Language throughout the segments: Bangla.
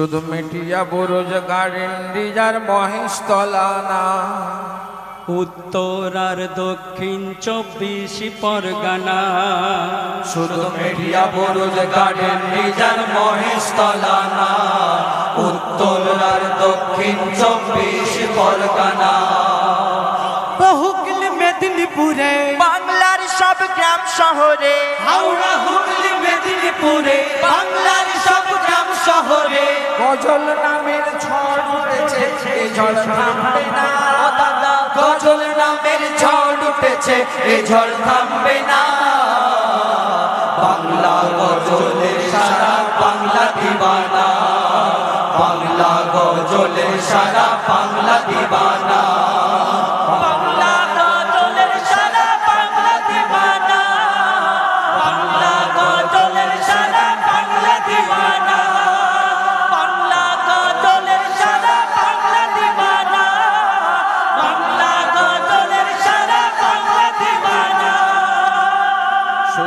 শুধু মিটিয়া বুরুজ গার্ডেন রিজার মহেশ তলানা উত্তর আর দক্ষিণ চব্বিশ পরগনা। শুধু মিটিয়া বুরুজ গার্ডেন রিজার মহেশ তলানা উত্তর আর দক্ষিণ চব্বিশ পরগনা। বহুকল মেদিনীপুরে। বাংলার সব গ্রাম শহরে। হাওড়া হুগলি মেদিনীপুরে। বাংলার সব শহরে গজল নামের ঝড় উঠেছে এ ঝড় থামবে না। দাদা গজল নামের ঝড় উঠেছে এ ঝড় থামবে না। বাংলা গজলের সারা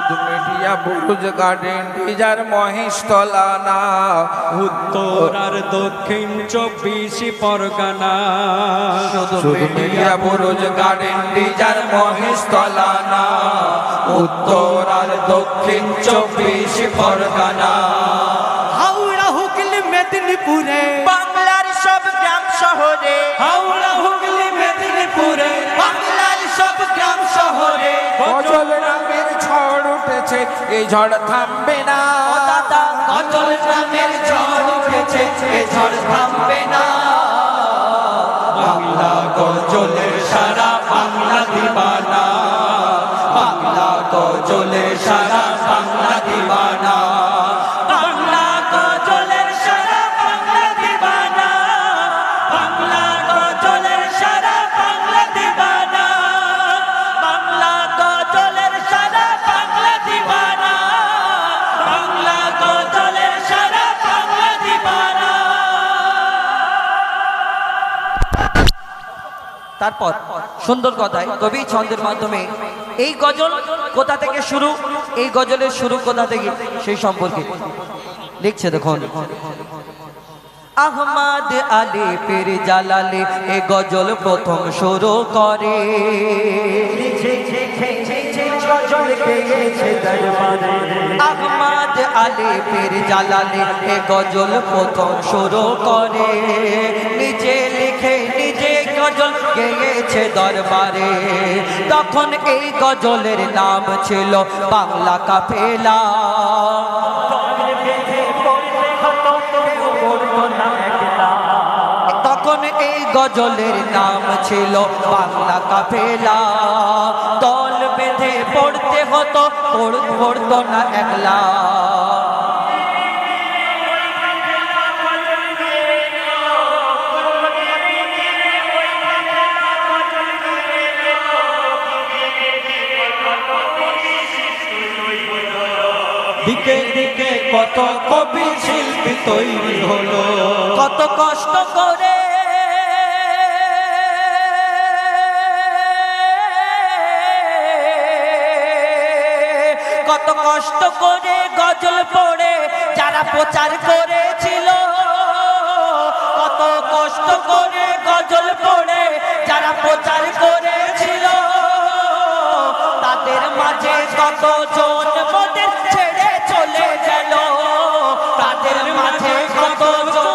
মিডিয়া বুরুজ গার্ডেন ডিজার মহেশ তলানা উত্তর আর দক্ষিণ চব্বিশ পরগনা। শুধু মিডিয়া বুরুজ গার্ডেন ডিজার মহেশ তলানা উত্তর আর দক্ষিণ চব্বিশ পরগনা। হাওড়া হুগলি মেদিনীপুরে। বাংলার সব গ্রাম শহরে। হাওড়া হুগলি মেদিনীপুরে। বাংলার এই ঝড় থামবে না। গজল নামের ঝড় উঠেছে এই ঝড় থামবে না। বাংলা গজলের সারা বাংলা দিবানা। বাংলা গজলের সারা বাংলা তারপর সুন্দর কথায় কবি ছন্দের মাধ্যমে এই গজল কোথা থেকে শুরু? এই গজলের শুরু কোথা থেকে? সেই সম্পর্কে লিখছে দেখুন। আহমদ আলী পীর জালালে এ গজল প্রথম শুরু করে। আহমাদ আলী পীর জালালে এ গজল প্রথম শুরু করে। নিজে লিখে নিজে গজল গেয়েছে দরবারে। তখন এই গজলের নাম ছিল বাংলা কাফেলা। গজলের নাম ছিল বাংলা কাফেলা। দল বেঁধে পড়তে হতো, পড়- পড়তো না একলা। দিকে দিকে কত কবি শিল্পী তৈরি হলো। কত কষ্ট করে কত কষ্ট করে গজল পড়ে, যারা প্রচার করেছিল। কত কষ্ট করে গজল পড়ে, যারা প্রচার করেছিল। তাদের মাঝে কত জন ছেড়ে চলে গেল? তাদের মাঝে কত জন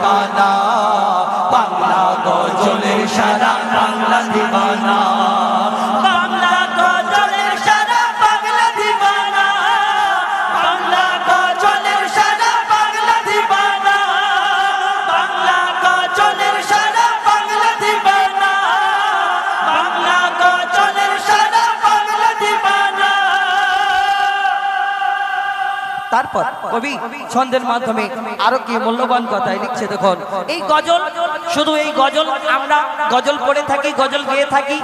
দিবানা বাংলা গজলের সারা বাংলা দিবানা। তারপর কবি ছন্দের মাধ্যমে আরও কি মূল্যবান কথাই লিখছে দেখুন। এই গজল, শুধু এই গজল আমরা গজল পড়ে থাকি, গজল গেয়ে থাকি।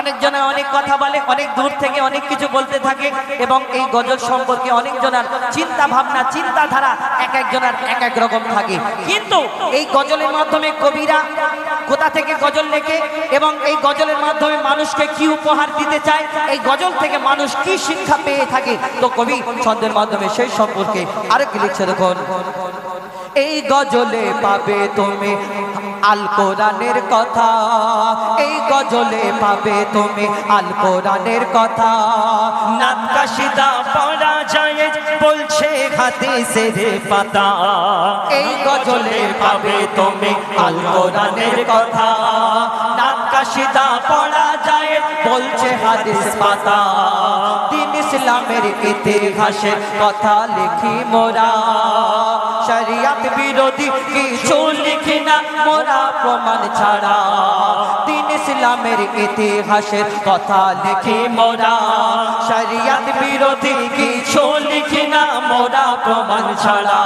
অনেক জনে অনেক কথা বলে, অনেক দূর থেকে অনেক কিছু বলতে থাকে এবং এই গজল সম্পর্কে অনেক জনের চিন্তা ভাবনা, চিন্তাধারা এক একজনের এক এক রকম থাকে। কিন্তু এই গজলের মাধ্যমে কবিরা কোথা থেকে গজল লেখে এবং এই গজলের মাধ্যমে মানুষকে কি উপহার দিতে চায়, এই গজল থেকে মানুষ কি শিক্ষা পেয়ে থাকে, তো কবি ছন্দের মাধ্যমে সেই সম্পর্কে আরেক লিখছে দেখুন। এই গজলে পাবে তুমি আল কোরআনের কথা। এই গজলে পাবে তুমি আল কোরআনের কথা। নাত কাশিদা পড়া যায়, বলছে হাদিসের পাতা। এই গজলে পাবে তুমি আল কোরআনের কথা। নাকাশিদা পড়া যায়, বলছে হাদিস পাতা। দিন ইসলামের ইতিহাসের কথা লিখি মোরা। শরিয়াত বিরোধী কিছু লিখি না, মোরা প্রমাণ ছাড়া। দিন ইসলামের ইতিহাসের কথা লিখি মোরা। শরিয়াত বিরোধী কিছু লিখি না, মোরা প্রমাণ ছাড়া।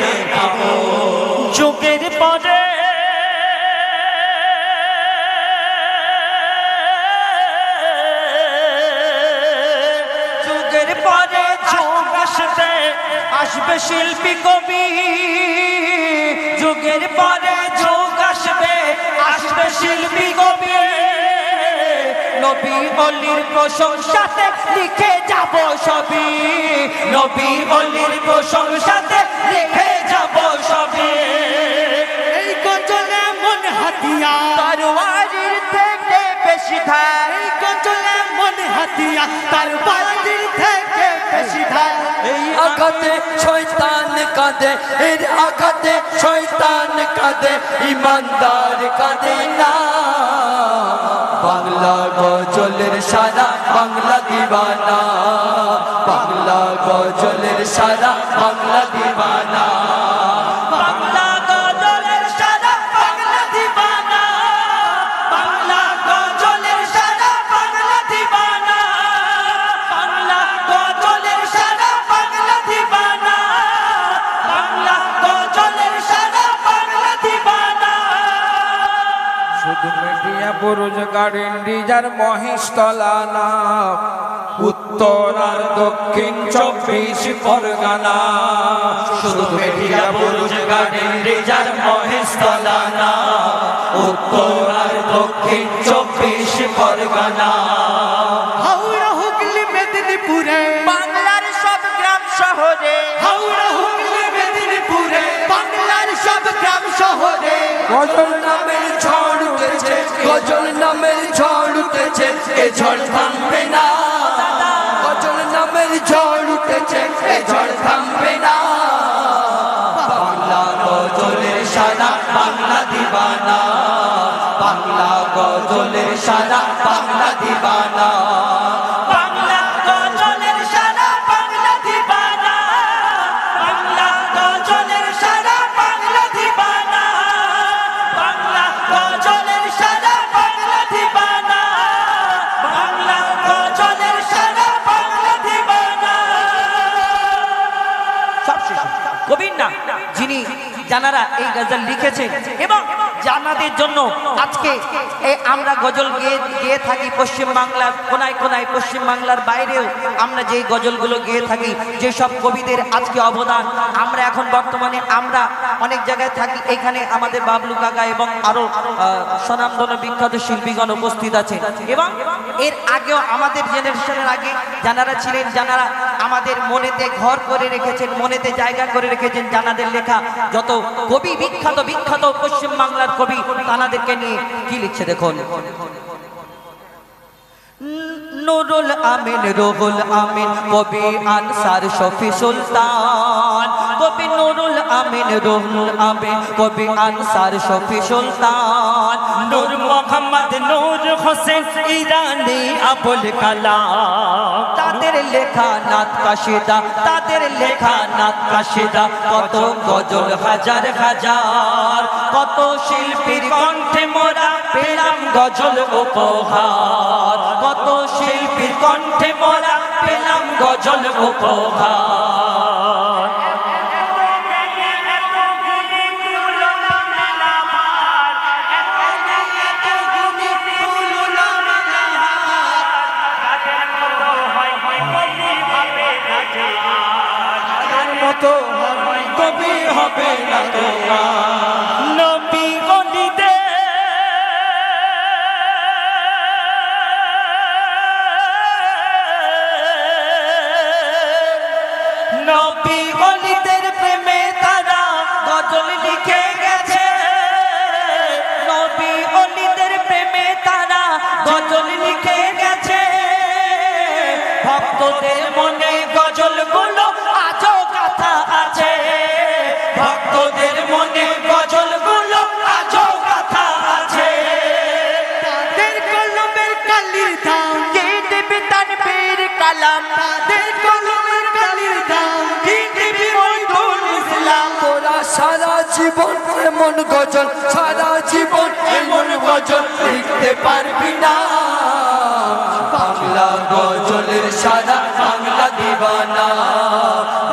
আখেরাতে পাবো যুগের পরে যুগের পরে যুগ আসবে আসবে শিল্পী কবি। যুগের পরে যুগ আসবে আসবে শিল্পী কবি। নবী অলির প্রশংসাতে লিখে যাব সবই। নবী অলির প্রশংসাতে আঘাতে শয়তান কাঁদে, এর আঘাতে শয়তান কাঁদে, ইমানদার কাঁদে না। বাংলা গজলের সারা, বাংলা দিবানা। বাংলা গজলের সারা, বাংলা দিবানা। শুধু মেটিয়া বুরুজ গার্ডেন ডিজার মহেশতলা না উত্তর আর দক্ষিণ চব্বিশ পরগনা। শুধু মেটিয়া বুরুজ গার্ডেন ডিজার মহেশতলা না উত্তর আর দক্ষিণ চব্বিশ পরগনা। হাওড়া হুগলি মেদিনীপুরে। বাংলার সব গ্রাম শহরে। হাওড়া হুগলি মেদিনীপুরে। বাংলার সব গ্রাম শহরে। গজল নামের ঝড় উঠেছে, গজল নামের ঝড় উঠেছে, এ ঝড় থামবে না। গজল নামের ঝড় উঠেছে, এ ঝড় থামবে না। বাংলা গজলের সারা, বাংলা দিবানা। বাংলা গজলের সারা, বাংলা দিবানা। জানারা এই গজল লিখেছেন জানাদের জন্য আজকে আমরা গজল গেয়ে গেয়ে থাকি পশ্চিম বাংলার কোনায় কোনায় পশ্চিম বাংলার বাইরেও আমরা যে গজলগুলো গেয়ে থাকি যেসব কবিদের আজকে অবদান আমরা এখন বর্তমানে আমরা অনেক জায়গায় থাকি এখানে আমাদের বাবলু কাকা এবং আরও আহ, স্বনামধন্য বিখ্যাত শিল্পীগণ উপস্থিত আছে। এবং এর আগেও আমাদের জেনারেশনের আগে যারা ছিলেন যারা আমাদের মনেতে ঘর করে রেখেছেন মনেতে জায়গা করে রেখেছেন জানাদের লেখা যত কবি বিখ্যাত বিখ্যাত পশ্চিম বাংলার কবি তানাদেরকে নিয়ে কি লিখছে দেখুন? নুরুল আমিন, রুহুল আমিন, কবি আনসার শফি সুলতান। কবি নুরুল আমিন, রুহুল আমিন, কবি আনসার শফি সুলতান। নূর মোহাম্মদ, নূর হোসেন, ইরানি আবুল কালাম। লেখা নাত কাশিদা, তাদের লেখা নাত কাশিদা, কত গজল হাজার হাজার, কত শিল্পীর কণ্ঠে মোরা পেলাম গজল উপহার, কত শিল্পীর কণ্ঠে মোরা পেলাম গজল উপহার। মতো কবি হবে নবী অলিদে নবী প্রেমে তারা গজল লিখে গেছে। নবী অলিদের প্রেমে তারা গজল লিখে গেছে। ভক্তদের মনে গজল কালাম তাদের কলমের কালির দাম দেবে মইদুল ইসলাম সারা জীবন এমন গজল, সারা জীবন এমন গজল লিখতে পারবি না। বাংলা গজলের সারা, বাংলা দিবানা।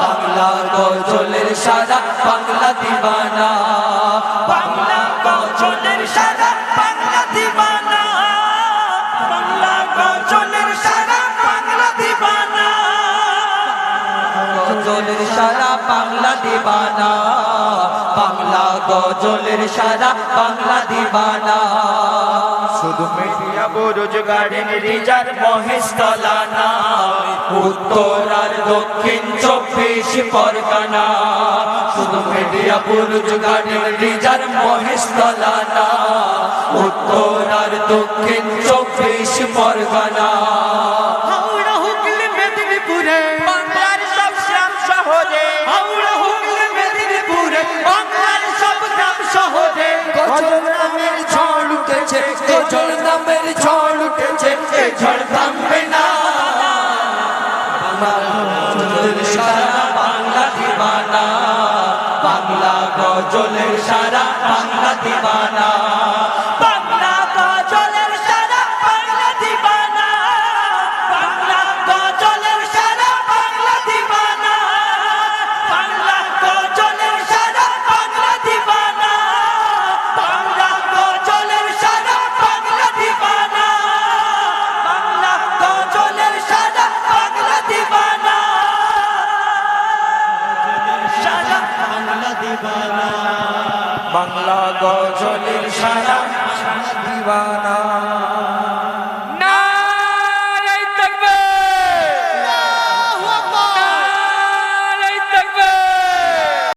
বাংলা গজলের সারা, বাংলা দিবানা। বাংলা গজলের সারা দিবানা বাংলা গজলের সারা বাংলা দিবানা। শুধু মিডিয়া বুরুজ গার্ডেন রিজার মহেশতলানা উত্তর আর দক্ষিণ চব্বিশ পরগনা। শুধু মিডিয়া বুরুজ গার্ডেন রিজার মহেশতলানা উত্তর আর দক্ষিণ চব্বিশ পরগনা। উঠেছে গজল নামের ঝড় উঠেছে ঝড় থামবে না। সারা, বাংলা দিবানা। বাংলা গজলের সারা, বাংলা দিবানা।